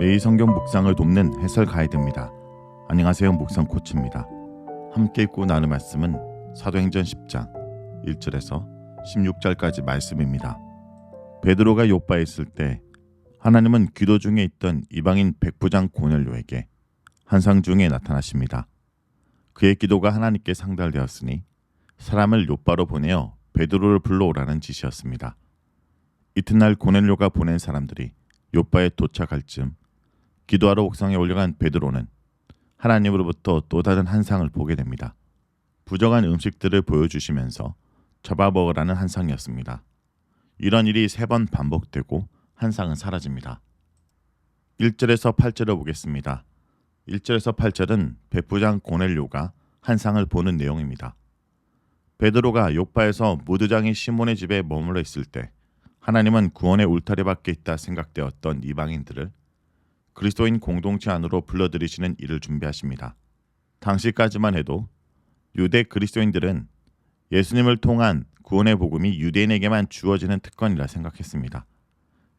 매일 성경 묵상을 돕는 해설 가이드입니다. 안녕하세요. 묵상 코치입니다. 함께 읽고 나눌 말씀은 사도행전 10장 1절에서 16절까지 말씀입니다. 베드로가 요바에 있을 때 하나님은 기도 중에 있던 이방인 백부장 고넬료에게 환상 중에 나타나십니다. 그의 기도가 하나님께 상달되었으니 사람을 요바로 보내어 베드로를 불러오라는 지시였습니다. 이튿날 고넬료가 보낸 사람들이 요바에 도착할 즈음 기도하러 옥상에 올라간 베드로는 하나님으로부터 또 다른 한상을 보게 됩니다. 부정한 음식들을 보여주시면서 잡아먹으라는 한상이었습니다. 이런 일이 세 번 반복되고 한상은 사라집니다. 1절에서 8절을 보겠습니다. 1절에서 8절은 백부장 고넬료가 한상을 보는 내용입니다. 베드로가 요파에서 무드장이 시몬의 집에 머물러 있을 때 하나님은 구원의 울타리 밖에 있다 생각되었던 이방인들을 그리스도인 공동체 안으로 불러들이시는 일을 준비하십니다. 당시까지만 해도 유대 그리스도인들은 예수님을 통한 구원의 복음이 유대인에게만 주어지는 특권이라 생각했습니다.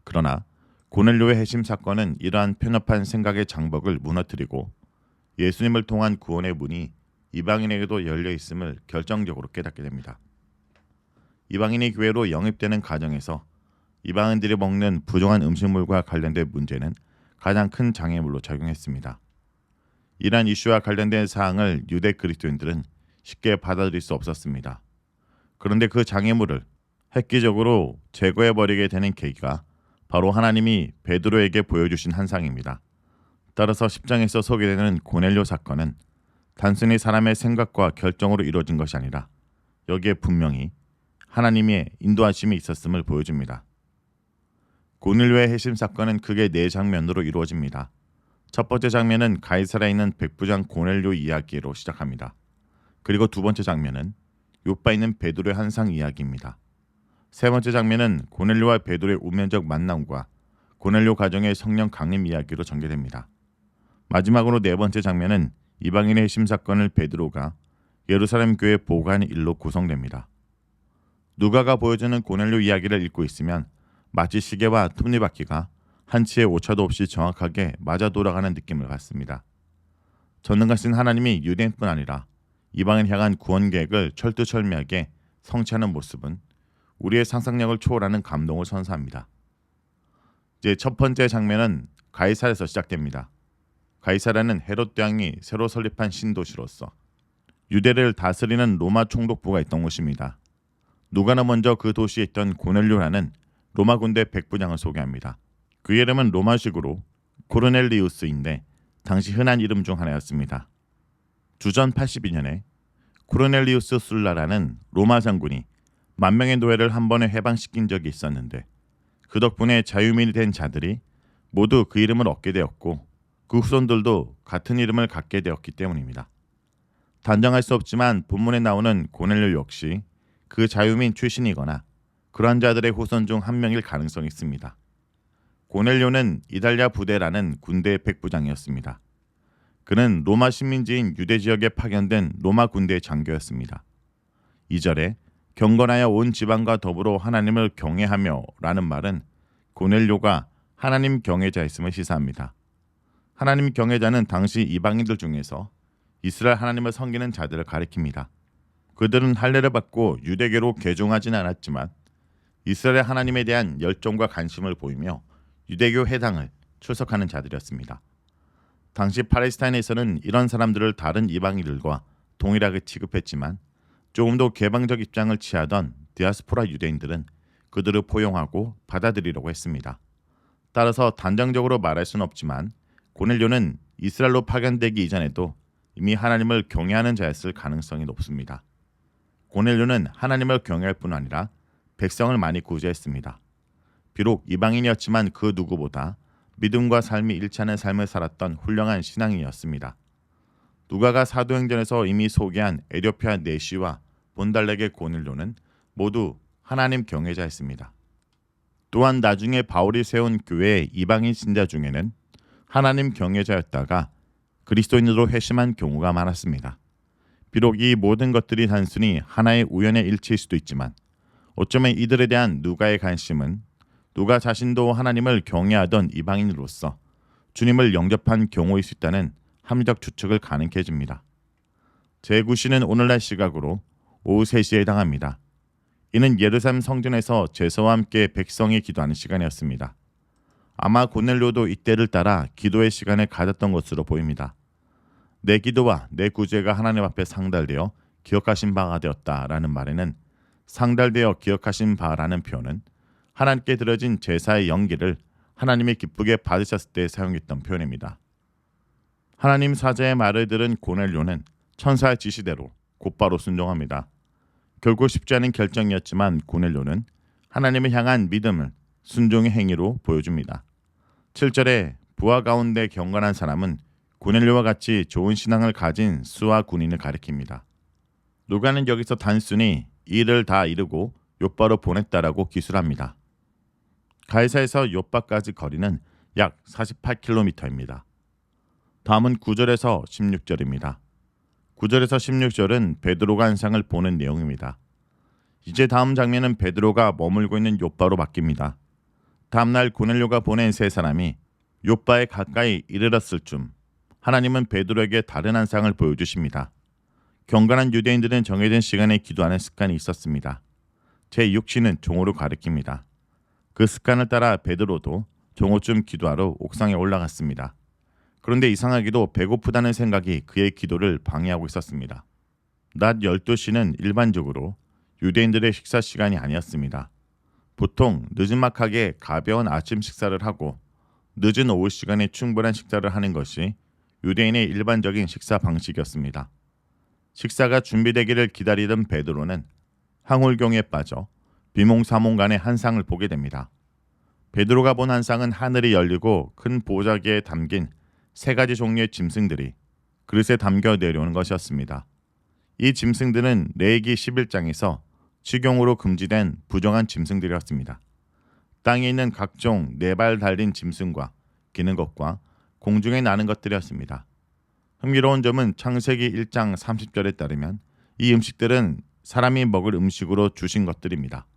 그러나 고넬료의 해심 사건은 이러한 편협한 생각의 장벽을 무너뜨리고 예수님을 통한 구원의 문이 이방인에게도 열려 있음을 결정적으로 깨닫게 됩니다. 이방인이 교회로 영입되는 과정에서 이방인들이 먹는 부정한 음식물과 관련된 문제는 가장 큰 장애물로 작용했습니다. 이러한 이슈와 관련된 사항을 유대 그리스도인들은 쉽게 받아들일 수 없었습니다. 그런데 그 장애물을 획기적으로 제거해 버리게 되는 계기가 바로 하나님이 베드로에게 보여주신 한상입니다. 따라서 10장에서 소개되는 고넬료 사건은 단순히 사람의 생각과 결정으로 이루어진 것이 아니라 여기에 분명히 하나님의 인도하심이 있었음을 보여줍니다. 고넬료의 해심 사건은 크게 네 장면으로 이루어집니다. 첫 번째 장면은 가이사라에 있는 백부장 고넬료 이야기로 시작합니다. 그리고 두 번째 장면은 요바 있는 베드로의 한상 이야기입니다. 세 번째 장면은 고넬료와 베드로의 우면적 만남과 고넬료 가정의 성령 강림 이야기로 전개됩니다. 마지막으로 네 번째 장면은 이방인의 해심 사건을 베드로가 예루살렘 교회 보고하는 일로 구성됩니다. 누가가 보여주는 고넬료 이야기를 읽고 있으면 마치 시계와 톱니바퀴가 한치의 오차도 없이 정확하게 맞아 돌아가는 느낌을 받습니다. 전능하신 하나님이 유대인뿐 아니라 이방인 향한 구원 계획을 철두철미하게 성취하는 모습은 우리의 상상력을 초월하는 감동을 선사합니다. 이제 첫 번째 장면은 가이사에서 시작됩니다. 가이사라는 헤롯 대왕이 새로 설립한 신도시로서 유대를 다스리는 로마 총독부가 있던 곳입니다. 누가는 먼저 그 도시에 있던 고넬료라는 로마 군대 백부장을 소개합니다. 그 이름은 로마식으로 코르넬리우스인데 당시 흔한 이름 중 하나였습니다. 주전 82년에 코르넬리우스 술라라는 로마 장군이 만 명의 노예를 한 번에 해방시킨 적이 있었는데 그 덕분에 자유민이 된 자들이 모두 그 이름을 얻게 되었고 그 후손들도 같은 이름을 갖게 되었기 때문입니다. 단정할 수 없지만 본문에 나오는 고넬료 역시 그 자유민 출신이거나 그러한 자들의 후손 중 한 명일 가능성이 있습니다. 고넬료는 이달리아 부대라는 군대의 백부장이었습니다. 그는 로마 식민지인 유대 지역에 파견된 로마 군대의 장교였습니다. 2절에 경건하여 온 지방과 더불어 하나님을 경외하며라는 말은 고넬료가 하나님 경외자였음을 시사합니다. 하나님 경외자는 당시 이방인들 중에서 이스라엘 하나님을 섬기는 자들을 가리킵니다. 그들은 할례를 받고 유대계로 개종하진 않았지만 이스라엘 하나님에 대한 열정과 관심을 보이며 유대교 회당을 출석하는 자들이었습니다. 당시 팔레스타인에서는 이런 사람들을 다른 이방인들과 동일하게 취급했지만 조금 더 개방적 입장을 취하던 디아스포라 유대인들은 그들을 포용하고 받아들이려고 했습니다. 따라서 단정적으로 말할 수는 없지만 고넬료는 이스라엘로 파견되기 이전에도 이미 하나님을 경외하는 자였을 가능성이 높습니다. 고넬료는 하나님을 경외할 뿐 아니라 백성을 많이 구제했습니다. 비록 이방인이었지만 그 누구보다 믿음과 삶이 일치하는 삶을 살았던 훌륭한 신앙인이었습니다. 누가가 사도행전에서 이미 소개한 에디오피아 네시와 본달렉의 고넬료는 모두 하나님 경외자였습니다. 또한 나중에 바울이 세운 교회의 이방인 신자 중에는 하나님 경외자였다가 그리스도인으로 회심한 경우가 많았습니다. 비록 이 모든 것들이 단순히 하나의 우연의 일치일 수도 있지만 어쩌면 이들에 대한 누가의 관심은 누가 자신도 하나님을 경외하던 이방인으로서 주님을 영접한 경우일 수 있다는 합리적 추측을 가능케 해줍니다. 제9시는 오늘날 시각으로 오후 3시에 해당합니다. 이는 예루살렘 성전에서 제사와 함께 백성이 기도하는 시간이었습니다. 아마 고넬료도 이때를 따라 기도의 시간을 가졌던 것으로 보입니다. 내 기도와 내 구제가 하나님 앞에 상달되어 기억하신 바가 되었다라는 말에는 상달되어 기억하신 바라는 표현은 하나님께 드려진 제사의 연기를 하나님이 기쁘게 받으셨을 때 사용했던 표현입니다. 하나님 사자의 말을 들은 고넬료는 천사의 지시대로 곧바로 순종합니다. 결국 쉽지 않은 결정이었지만 고넬료는 하나님을 향한 믿음을 순종의 행위로 보여줍니다. 7절에 부하 가운데 경건한 사람은 고넬료와 같이 좋은 신앙을 가진 수와 군인을 가리킵니다. 누가는 여기서 단순히 일을 다 이루고 요바로 보냈다라고 기술합니다. 가이사에서 요바까지 거리는 약 48km입니다. 다음은 9절에서 16절입니다. 9절에서 16절은 베드로가 한상을 보는 내용입니다. 이제 다음 장면은 베드로가 머물고 있는 요바로 바뀝니다. 다음날 고넬료가 보낸 세 사람이 요바에 가까이 이르렀을 쯤 하나님은 베드로에게 다른 한상을 보여주십니다. 경건한 유대인들은 정해진 시간에 기도하는 습관이 있었습니다. 제 육신은 종호로 가리킵니다. 그 습관을 따라 베드로도 종호쯤 기도하러 옥상에 올라갔습니다. 그런데 이상하게도 배고프다는 생각이 그의 기도를 방해하고 있었습니다. 낮 12시는 일반적으로 유대인들의 식사 시간이 아니었습니다. 보통 늦은막하게 가벼운 아침 식사를 하고 늦은 오후 시간에 충분한 식사를 하는 것이 유대인의 일반적인 식사 방식이었습니다. 식사가 준비되기를 기다리던 베드로는 황홀경에 빠져 비몽사몽간의 한상을 보게 됩니다. 베드로가 본 한상은 하늘이 열리고 큰 보자기에 담긴 세 가지 종류의 짐승들이 그릇에 담겨 내려오는 것이었습니다. 이 짐승들은 레기 11장에서 식용으로 금지된 부정한 짐승들이었습니다. 땅에 있는 각종 네 발 달린 짐승과 기는 것과 공중에 나는 것들이었습니다. 흥미로운 점은 창세기 1장 30절에 따르면 이 음식들은 사람이 먹을 음식으로 주신 것들입니다.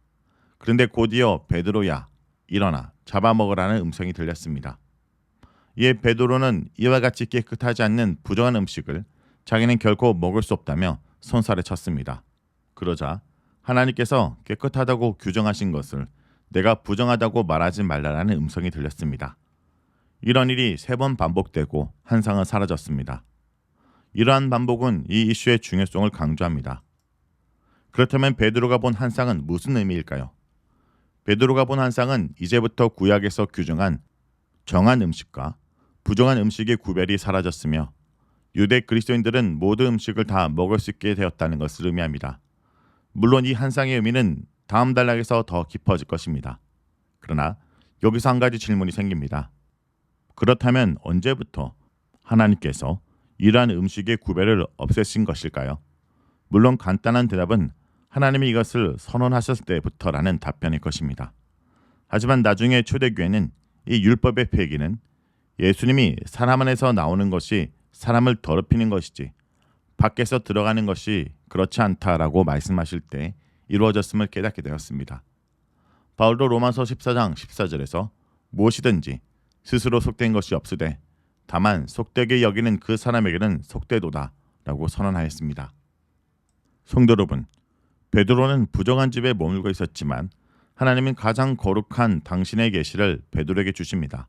그런데 곧이어 베드로야 일어나 잡아먹으라는 음성이 들렸습니다. 이에 베드로는 이와 같이 깨끗하지 않는 부정한 음식을 자기는 결코 먹을 수 없다며 손살에 쳤습니다. 그러자 하나님께서 깨끗하다고 규정하신 것을 내가 부정하다고 말하지 말라라는 음성이 들렸습니다. 이런 일이 세 번 반복되고 한상은 사라졌습니다. 이러한 반복은 이 이슈의 중요성을 강조합니다. 그렇다면 베드로가 본 한상은 무슨 의미일까요? 베드로가 본 한상은 이제부터 구약에서 규정한 정한 음식과 부정한 음식의 구별이 사라졌으며 유대 그리스도인들은 모든 음식을 다 먹을 수 있게 되었다는 것을 의미합니다. 물론 이 한상의 의미는 다음 단락에서 더 깊어질 것입니다. 그러나 여기서 한 가지 질문이 생깁니다. 그렇다면 언제부터 하나님께서 이러한 음식의 구별을 없애신 것일까요? 물론 간단한 대답은 하나님이 이것을 선언하셨을 때부터라는 답변일 것입니다. 하지만 나중에 초대교회는 이 율법의 폐기는 예수님이 사람 안에서 나오는 것이 사람을 더럽히는 것이지 밖에서 들어가는 것이 그렇지 않다라고 말씀하실 때 이루어졌음을 깨닫게 되었습니다. 바울도 로마서 14장 14절에서 무엇이든지 스스로 속된 것이 없으되 다만 속되게 여기는 그 사람에게는 속되도다라고 선언하였습니다. 성도 여러분, 베드로는 부정한 집에 머물고 있었지만 하나님은 가장 거룩한 당신의 계시를 베드로에게 주십니다.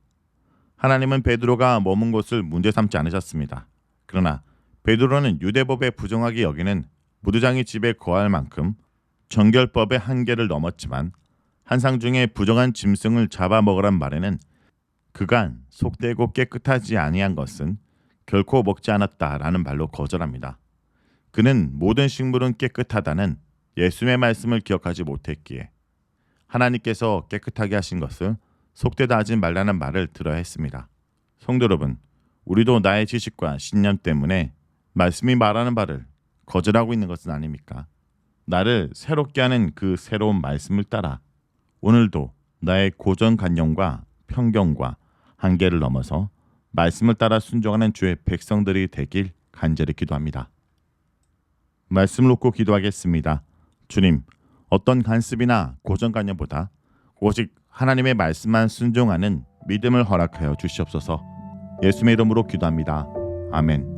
하나님은 베드로가 머문 곳을 문제 삼지 않으셨습니다. 그러나 베드로는 유대법에 부정하게 여기는 무두장이 집에 거할 만큼 정결법의 한계를 넘었지만 한상 중에 부정한 짐승을 잡아먹으란 말에는 그간 속되고 깨끗하지 아니한 것은 결코 먹지 않았다라는 말로 거절합니다. 그는 모든 식물은 깨끗하다는 예수의 말씀을 기억하지 못했기에 하나님께서 깨끗하게 하신 것을 속되다 하지 말라는 말을 들어야 했습니다. 성도 여러분, 우리도 나의 지식과 신념 때문에 말씀이 말하는 바를 거절하고 있는 것은 아닙니까? 나를 새롭게 하는 그 새로운 말씀을 따라 오늘도 나의 고정관념과 편견과 한계를 넘어서 말씀을 따라 순종하는 주의 백성들이 되길 간절히 기도합니다. 말씀을 놓고 기도하겠습니다. 주님, 어떤 간습이나 고정관념보다 오직 하나님의 말씀만 순종하는 믿음을 허락하여 주시옵소서. 예수의 이름으로 기도합니다. 아멘.